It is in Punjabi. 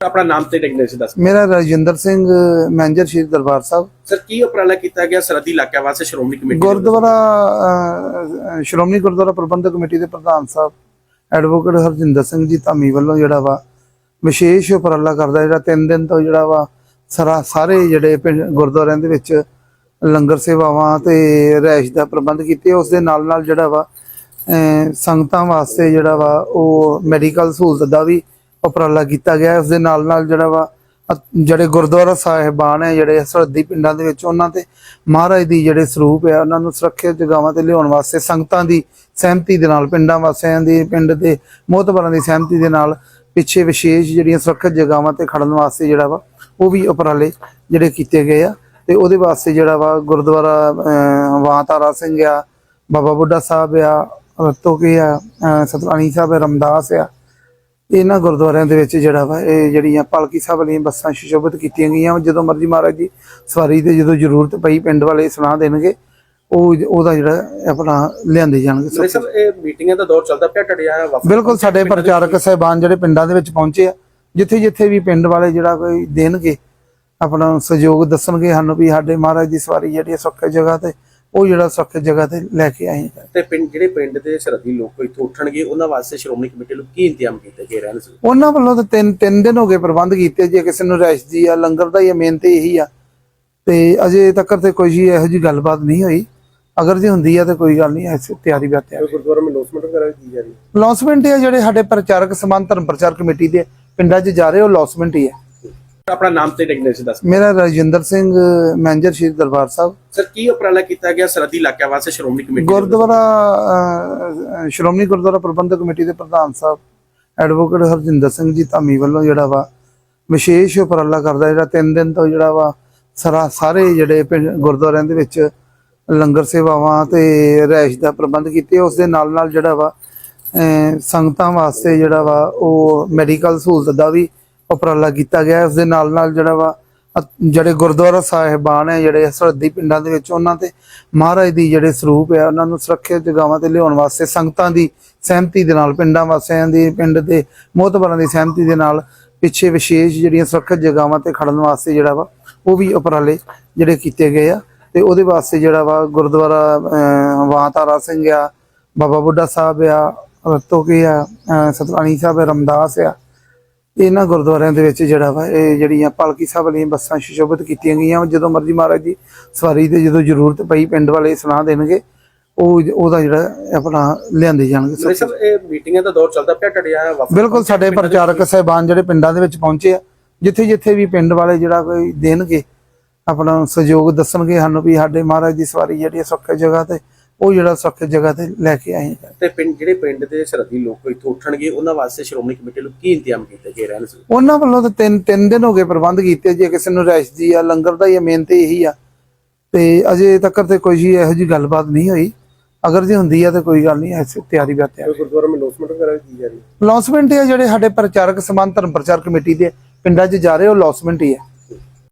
ਆਪਣਾ ਨਾਮ ਤੇ ਡਿਗਨੇਸ਼ਨ ਦੱਸ ਮੇਰਾ ਰਜਿੰਦਰ ਸਿੰਘ ਮੈਨੇਜਰ ਸ਼੍ਰੀ ਦਰਬਾਰ ਸਾਹਿਬ। ਸਰ ਕੀ ਉਪਰਾਲਾ ਕੀਤਾ ਗਿਆ ਸਰਹੱਦੀ ਇਲਾਕਿਆਂ ਵਾਸਤੇ ਸ਼੍ਰੋਮਣੀ ਕਮੇਟੀ ਗੁਰਦੁਆਰਾ ਸ਼੍ਰੋਮਣੀ ਗੁਰਦੁਆਰਾ ਪ੍ਰਬੰਧਕ ਕਮੇਟੀ ਦੇ ਪ੍ਰਧਾਨ ਸਾਹਿਬ ਐਡਵੋਕੇਟ ਹਰਜਿੰਦਰ ਸਿੰਘ ਜੀ ਧਾਮੀ ਵੱਲੋਂ ਜਿਹੜਾ ਵਾ ਵਿਸ਼ੇਸ਼ ਉਪਰਾਲਾ ਕਰਦਾ ਜਿਹੜਾ 3 ਦਿਨ ਤੋਂ ਜਿਹੜਾ ਵਾ ਸਾਰਾ ਸਾਰੇ ਜਿਹੜੇ ਗੁਰਦੁਆਰਿਆਂ ਦੇ ਵਿੱਚ ਲੰਗਰ ਸੇਵਾਵਾਂ ਤੇ ਰਹਿਸ਼ ਦਾ ਪ੍ਰਬੰਧ ਕੀਤੇ ਉਸ ਦੇ ਨਾਲ ਨਾਲ ਜਿਹੜਾ ਵਾ ਸੰਗਤਾਂ ਵਾਸਤੇ ਜਿਹੜਾ ਵਾ ਉਹ ਮੈਡੀਕਲ ਸਹੂਲਤ ਦਾ ਵੀ ਉਪਰਾਲਾ ਕੀਤਾ ਗਿਆ ਹੈ। ਦੇ ਨਾਲ ਨਾਲ ਜਿਹੜਾ ਵਾ ਜਿਹੜੇ ਗੁਰਦੁਆਰਾ ਸਾਹਿਬਾਨ ਹੈ ਜਿਹੜੇ ਸਰਹੱਦੀ ਪਿੰਡਾਂ ਦੇ ਵਿੱਚ ਉਹਨਾਂ ਤੇ ਮਹਾਰਾਜ ਦੀ ਜਿਹੜੇ ਸਰੂਪ ਹੈ ਉਹਨਾਂ ਨੂੰ ਸੁਰੱਖਿਅਤ ਜਗ੍ਹਾਵਾਂ ਤੇ ਲਿਆਉਣ ਵਾਸਤੇ ਸੰਗਤਾਂ ਦੀ ਸਹਿਮਤੀ ਦੇ ਨਾਲ ਪਿੰਡਾਂ ਵਾਸੀਆਂ ਦੀ ਪਿੰਡ ਦੇ ਮੋਹਤਬਰਾਂ ਦੀ ਸਹਿਮਤੀ ਦੇ ਨਾਲ ਪਿੱਛੇ ਵਿਸ਼ੇਸ਼ ਜਿਹੜੀਆਂ ਸੁਰੱਖਿਅਤ ਜਗ੍ਹਾਵਾਂ ਤੇ ਖੜਨ ਵਾਸਤੇ ਜਿਹੜਾ ਵਾ ਉਹ ਵੀ ਉਪਰਾਲੇ ਜਿਹੜੇ ਕੀਤੇ ਗਏ ਆ ਤੇ ਉਹਦੇ ਵਾਸਤੇ ਜਿਹੜਾ ਵਾ ਗੁਰਦੁਆਰਾ ਅਹ, ਵਾਂ ਤਾਰਾ ਸਿੰਘ ਆ ਬਾਬਾ ਬੁੱਢਾ ਸਾਹਿਬ ਆ ਰਤੋ ਕੇ ਆ ਅਹ, ਸਤਰਾਣੀ ਸਾਹਿਬ ਆ, ਰਮਦਾਸ ਆ ਇਹਨਾਂ ਗੁਰਦੁਆਰਿਆਂ ਦੇ ਵਿੱਚ ਜਿਹੜਾ ਵਾ ਇਹ ਜਿਹੜੀਆਂ ਪਾਲਕੀ ਸਾਹਿਬ ਵਾਲੀਆਂ ਬੱਸਾਂ ਸੁਸ਼ੋਭਿਤ ਕੀਤੀਆਂ ਗਈਆਂ ਜਦੋਂ ਮਰਜ਼ੀ ਮਹਾਰਾਜ ਦੀ ਸਵਾਰੀ ਤੇ ਜਦੋਂ ਜ਼ਰੂਰਤ ਪਈ ਪਿੰਡ ਵਾਲੇ ਸੁਣਾ ਦੇਣਗੇ ਉਹ ਉਹਦਾ ਜਿਹੜਾ ਆਪਣਾ ਲਿਆਂਦੇ ਜਾਣਗੇ। ਸਰ ਇਹ ਮੀਟਿੰਗਾਂ ਦਾ ਦੌਰ ਚੱਲਦਾ ਪਿਆ ਟੜਿਆ ਬਿਲਕੁਲ ਸਾਡੇ ਪ੍ਰਚਾਰਕ ਸਹਿਬਾਨ ਜਿਹੜੇ ਪਿੰਡਾਂ ਦੇ ਵਿੱਚ ਪਹੁੰਚੇ ਆ ਜਿੱਥੇ ਜਿੱਥੇ ਵੀ ਪਿੰਡ ਵਾਲੇ ਜਿਹੜਾ ਕੋਈ ਦੇਣਗੇ ਆਪਣਾ ਸਹਿਯੋਗ ਦੱਸਣਗੇ ਸਾਨੂੰ ਵੀ ਸਾਡੇ ਮਹਾਰਾਜ ਦੀ ਸਵਾਰੀ ਜਿਹੜੀ ਸੁੱਖ ਜਗ੍ਹਾ ਤੇ ਉਹ ਜਿਹੜਾ ਸੁੱਖ ਜਗ੍ਹਾ ਤੇ ਲੈ ਕੇ ਆਏ ਆ। ਤੇ ਪਿੰਡ ਜਿਹੜੇ ਪਿੰਡ ਦੇ ਸਰਹੱਦੀ ਲੋਕ ਇੱਥੋਂ ਉੱਠਣਗੇ ਉਹਨਾਂ ਵਾਸਤੇ ਸ਼੍ਰੋਮਣੀ ਕਮੇਟੀ ਨੂੰ ਕੀ ਇੰਤਜ਼ਾਮ ਕੀਤੇ ਗਏ ਰਹਿਣ ਸੀ ਉਹਨਾਂ ਵੱਲੋਂ ਤਾਂ ਤਿੰਨ ਤਿੰਨ ਦਿਨ ਹੋ ਗਏ ਪ੍ਰਬੰਧ ਕੀਤੇ ਜੇ ਕਿਸੇ ਨੂੰ ਰੈਸ਼ ਦੀ ਆ ਲੰਗਰ ਦਾ ਹੀ ਮੇਨ ਤੇ ਇਹੀ ਆ। ਤੇ ਅਜੇ ਤੱਕ ਤੇ ਕੋਈ ਇਹੋ ਜੀ ਗੱਲਬਾਤ ਨਹੀਂ ਹੋਈ। ਅਗਰ ਜੇ ਹੁੰਦੀ ਆ ਤੇ ਕੋਈ ਗੱਲ ਨਹੀਂ ਐਸੀ ਤਿਆਰੀ ਬਾ ਤਿਆਰੀ। ਗੁਰਦੁਆਰਾ में ਅਨਾਉਂਸਮੈਂਟ ਵਗੈਰਾ ਕੀ ਜਾ ਰਹੀ ਲੌਸਮੈਂਟ ਹੈ ਜਿਹੜੇ ਸਾਡੇ ਪ੍ਰਚਾਰਕ ਸਮਾਨ ਧਰਮ ਪ੍ਰਚਾਰ ਕਮੇਟੀ ਦੇ ਪਿੰਡਾਂ 'ਚ ਜਾ ਰਹੇ ਉਹ ਲੌਸਮੈਂਟ ਹੀ ਹੈ ਆਪਣਾ ਨਾਮ ਤੇ ਡਿਗਨੇਸ਼ਨ ਦੱਸ ਮੇਰਾ ਰਾਜਿੰਦਰ ਸਿੰਘ ਮੈਨੇਜਰ ਸ਼੍ਰੀ ਦਰਬਾਰ ਸਾਹਿਬ। ਸਰ ਕੀ ਉਪਰਾਲਾ ਕੀਤਾ ਗਿਆ ਸਰਹੱਦੀ ਇਲਾਕਿਆਂ ਵਾਸਤੇ ਸ਼੍ਰੋਮਣੀ ਕਮੇਟੀ ਗੁਰਦੁਆਰਾ ਸ਼੍ਰੋਮਣੀ ਗੁਰਦੁਆਰਾ ਪ੍ਰਬੰਧਕ ਕਮੇਟੀ ਦੇ ਪ੍ਰਧਾਨ ਸਾਹਿਬ ਐਡਵੋਕੇਟ ਹਰਜਿੰਦਰ ਸਿੰਘ ਜੀ ਧਾਮੀ ਵੱਲੋਂ ਜਿਹੜਾ ਵਾ ਵਿਸ਼ੇਸ਼ ਉਪਰਾਲਾ ਕਰਦਾ ਜਿਹੜਾ 3 ਦਿਨ ਤੋਂ ਜਿਹੜਾ ਵਾ ਸਾਰਾ ਸਾਰੇ ਜਿਹੜੇ ਗੁਰਦੁਆਰਿਆਂ ਦੇ ਵਿੱਚ ਲੰਗਰ ਸੇਵਾਵਾਂ ਤੇ ਰਹਿਸ਼ ਦਾ ਪ੍ਰਬੰਧ ਕੀਤੇ ਉਸ ਦੇ ਨਾਲ ਨਾਲ ਜਿਹੜਾ ਵਾ ਸੰਗਤਾਂ ਵਾਸਤੇ ਜਿਹੜਾ ਵਾ ਉਹ ਮੈਡੀਕਲ ਸਹੂਲਤ ਦਾ ਵੀ ਉਪਰਾਲਾ ਕੀਤਾ ਗਿਆ ਹੈ। ਦੇ ਨਾਲ ਨਾਲ ਜਿਹੜਾ ਵਾ ਜਿਹੜੇ ਗੁਰਦੁਆਰਾ ਸਾਹਿਬਾਨ ਹੈ ਜਿਹੜੇ ਸਰਹੱਦੀ ਪਿੰਡਾਂ ਦੇ ਵਿੱਚ ਉਹਨਾਂ ਤੇ ਮਹਾਰਾਜ ਦੀ ਜਿਹੜੇ ਸਰੂਪ ਹੈ ਉਹਨਾਂ ਨੂੰ ਸੁਰੱਖਿਅਤ ਜਗ੍ਹਾਵਾਂ ਤੇ ਲਿਆਉਣ ਵਾਸਤੇ ਸੰਗਤਾਂ ਦੀ ਸਹਿਮਤੀ ਦੇ ਨਾਲ ਪਿੰਡਾਂ ਵਾਸੀਆਂ ਦੀ ਪਿੰਡ ਦੇ ਮੋਹਤਬਰਾਂ ਦੀ ਸਹਿਮਤੀ ਦੇ ਨਾਲ ਪਿੱਛੇ ਵਿਸ਼ੇਸ਼ ਜਿਹੜੀਆਂ ਸੁਰੱਖਿਅਤ ਜਗ੍ਹਾਵਾਂ ਤੇ ਖੜਨ ਵਾਸਤੇ ਜਿਹੜਾ ਵਾ ਉਹ ਵੀ ਉਪਰਾਲੇ ਜਿਹੜੇ ਕੀਤੇ ਗਏ ਆ ਤੇ ਉਹਦੇ ਵਾਸਤੇ ਜਿਹੜਾ ਵਾ ਗੁਰਦੁਆਰਾ ਅਹ, ਵਾਂ ਤਾਰਾ ਸਿੰਘ ਆ ਬਾਬਾ ਬੁੱਢਾ ਸਾਹਿਬ ਆ ਰਤੋ ਕੇ ਆ ਸਤਰਾਣੀ ਸਾਹਿਬ ਆ, ਰਮਦਾਸ ਆ ਇਹਨਾਂ ਗੁਰਦੁਆਰਿਆਂ ਦੇ ਵਿੱਚ ਜਿਹੜਾ ਵਾ ਇਹ ਜਿਹੜੀਆਂ ਪਾਲਕੀ ਸਾਹਿਬ ਵਾਲੀਆਂ ਬੱਸਾਂ ਸੁਸ਼ੋਭਿਤ ਕੀਤੀਆਂ ਗਈਆਂ ਜਦੋਂ ਮਰਜ਼ੀ ਮਹਾਰਾਜ ਦੀ ਸਵਾਰੀ ਤੇ ਜਦੋਂ ਜ਼ਰੂਰਤ ਪਈ ਪਿੰਡ ਵਾਲੇ ਸੁਣਾ ਦੇਣਗੇ ਉਹ ਉਹਦਾ ਜਿਹੜਾ ਆਪਣਾ ਲਿਆਂਦੇ ਜਾਣਗੇ ਸਰ ਇਹ ਮੀਟਿੰਗਾਂ ਦਾ ਦੌਰ ਚੱਲਦਾ ਪਿਆ ਟੜਿਆ ਬਿਲਕੁਲ ਸਾਡੇ ਪ੍ਰਚਾਰਕ ਸਹਿਬਾਨ ਜਿਹੜੇ ਪਿੰਡਾਂ ਦੇ ਵਿੱਚ ਪਹੁੰਚੇ ਆ ਜਿੱਥੇ ਜਿੱਥੇ ਵੀ ਪਿੰਡ ਵਾਲੇ ਜਿਹੜਾ ਕੋਈ ਦੇਣਗੇ ਆਪਣਾ ਸਹਿਯੋਗ ਦੱਸਣਗੇ ਸਾਨੂੰ ਵੀ ਸਾਡੇ ਮਹਾਰਾਜ ਦੀ ਸਵਾਰੀ ਜਿਹੜੀ ਸੁੱਖ ਜਗ੍ਹਾ ਤੇ ਉਹ ਜਿਹੜਾ ਸਖਤ ਜਗ੍ਹਾ ਤੇ ਲੈ ਕੇ ਆਏ ਹਾਂ ਤੇ ਪਿੰਡ ਜਿਹੜੇ ਪਿੰਡ ਦੇ ਸਰਹੱਦੀ ਲੋਕ ਇੱਥੋਂ ਉੱਠਣਗੇ ਉਹਨਾਂ ਵਾਸਤੇ ਸ਼੍ਰੋਮਣੀ ਕਮੇਟੀ ਵੱਲੋਂ ਕੀ ਇੰਤਜ਼ਾਮ ਕੀਤੇ ਗਏ ਰਹਿਣ ਸੂ ਉਹਨਾਂ ਵੱਲੋਂ ਤਾਂ ਤਿੰਨ ਤਿੰਨ ਦਿਨ ਹੋ ਗਏ ਪ੍ਰਬੰਧ ਕੀਤੇ ਜੇ ਕਿਸੇ ਨੂੰ ਰੈਸ਼ ਦੀ ਆ ਲੰਗਰ ਦਾ ਹੀ ਮੇਨ ਤੇ ਇਹੀ ਆ। ਤੇ ਅਜੇ ਤੱਕ ਤੇ ਕੋਈ ਜੀ ਇਹੋ ਜੀ ਗੱਲਬਾਤ ਨਹੀਂ ਹੋਈ। ਅਗਰ ਜੇ ਹੁੰਦੀ ਆ ਤਾਂ ਕੋਈ ਗੱਲ ਨਹੀਂ ਐਸੀ ਤਿਆਰੀ ਬਾਤ ਹੈ ਗੁਰਦੁਆਰਾ ਮੇਂ ਅਨਾਉਂਸਮੈਂਟ ਵਗੈਰਾ ਕੀ ਜਾ? ਰਹੀ ਹੈ ਅਨਾਉਂਸਮੈਂਟ ਜਿਹੜੇ ਸਾਡੇ ਪ੍ਰਚਾਰਕ ਸਮਾਨ ਧਰਮ ਪ੍ਰਚਾਰ ਕਮੇਟੀ ਦੇ ਪਿੰਡਾਂ 'ਚ ਜਾ ਰਹੇ ਉਹ ਅਨਾਉਂਸਮੈਂਟ ਹੀ ਹੈ